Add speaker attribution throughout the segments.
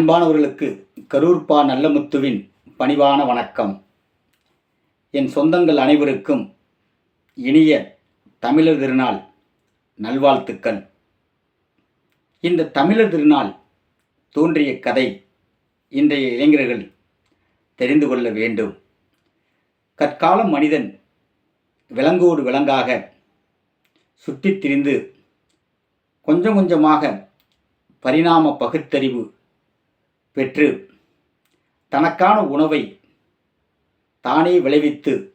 Speaker 1: அன்பானவர்களுக்கு கரூர்பா நல்லமுத்துவின் பணிவான வணக்கம். என் சொந்தங்கள் அனைவருக்கும் இனிய தமிழர் திருநாள் நல்வாழ்த்துக்கள். இந்த தமிழர் திருநாள் தோன்றிய கதை இன்றைய இளைஞர்கள் தெரிந்து கொள்ள வேண்டும். கற்கால மனிதன் விலங்கோடு விலங்காக சுற்றித் திரிந்து கொஞ்சம் கொஞ்சமாக பரிணாம பகுத்தறிவு பெற்று தனக்கான உணவை தானே விளைவித்து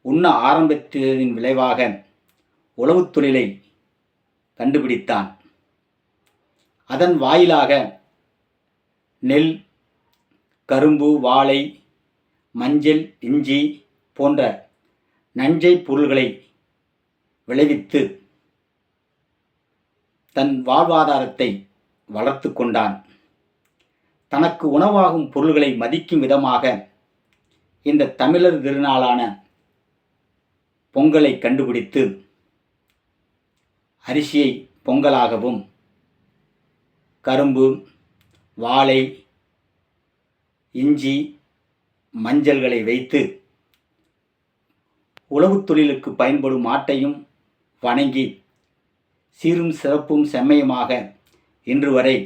Speaker 1: உண்ண ஆரம்பித்ததின் விளைவாக உழவுத் தொழிலை கண்டுபிடித்தான். அதன் வாயிலாக நெல் கரும்பு வாழை மஞ்சள் இஞ்சி போன்ற நஞ்சை பொருள்களை விளைவித்து தன் வாழ்வாதாரத்தை வளர்த்து கொண்டான். தனக்கு உணவாகும் பொருள்களை மதிக்கும் விதமாக இந்த தமிழர் திருநாளான பொங்கலை கண்டுபிடித்து அரிசியை பொங்கலாகவும் கரும்பு வாழை இஞ்சி மஞ்சள்களை வைத்து உழவுத் தொழிலுக்கு பயன்படும் ஆட்டையும் வணங்கி சீரும் சிறப்பும் செம்மையுமாக இன்று வரை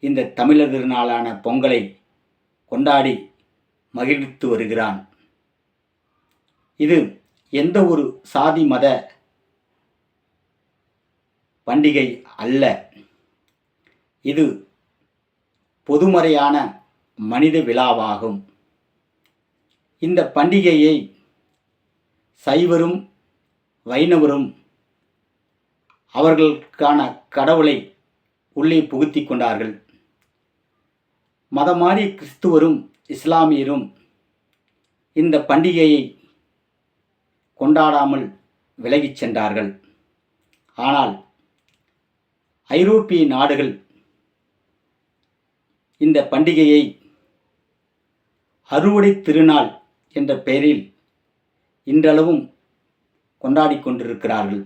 Speaker 1: இந்த தமிழர் திருநாளான பொங்கலை கொண்டாடி மகிழ்வித்து வருகிறான். இது எந்த ஒரு சாதி மத பண்டிகை அல்ல. இது பொதுமறையான மனித விழாவாகும். இந்த பண்டிகையை சைவரும் வைணவரும் அவர்களுக்கான கடவுளை உள்ளே புகுத்தி கொண்டார்கள். மதமாறி கிறிஸ்துவரும் இஸ்லாமியரும் இந்த பண்டிகையை கொண்டாடாமல் விலகிச் சென்றார்கள். ஆனால் ஐரோப்பிய நாடுகள் இந்த பண்டிகையை அறுவடை திருநாள் என்ற பெயரில் இன்றளவும் கொண்டாடிக்கொண்டிருக்கிறார்கள்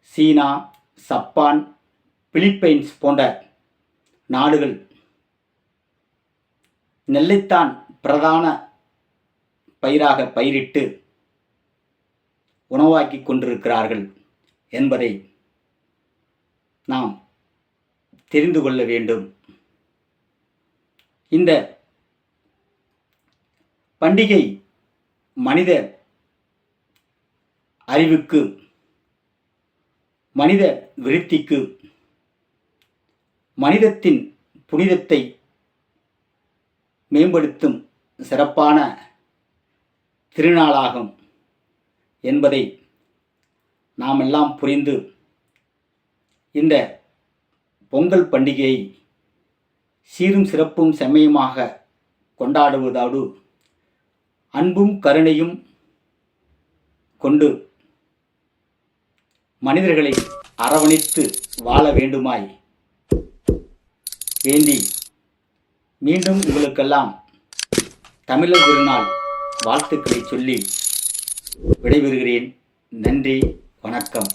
Speaker 1: சீனா சப்பான் பிலிப்பைன்ஸ் போன்ற நாடுகள் நெல்லைத்தான் பிரதான பயிராக பயிரிட்டு உணவாக்கி கொண்டிருக்கிறார்கள் என்பதை நாம் தெரிந்து கொள்ள வேண்டும். இந்த பண்டிகை மனித அறிவுக்கு மனித விருத்திக்கு மனிதத்தின் புனிதத்தை மேம்படுத்தும் சிறப்பான திருநாளாகும் என்பதை நாம் எல்லாம் புரிந்து இந்த பொங்கல் பண்டிகையை சீரும் சிறப்பும் செம்மையுமாக கொண்டாடுவதோடு அன்பும் கருணையும் கொண்டு மனிதர்களை அரவணைத்து வாழ வேண்டுமாய் வேண்டி மீண்டும் உங்களுக்கெல்லாம் தமிழர் திருநாள் வாழ்த்துக்களை சொல்லி விடைபெறுகிறேன். நன்றி வணக்கம்.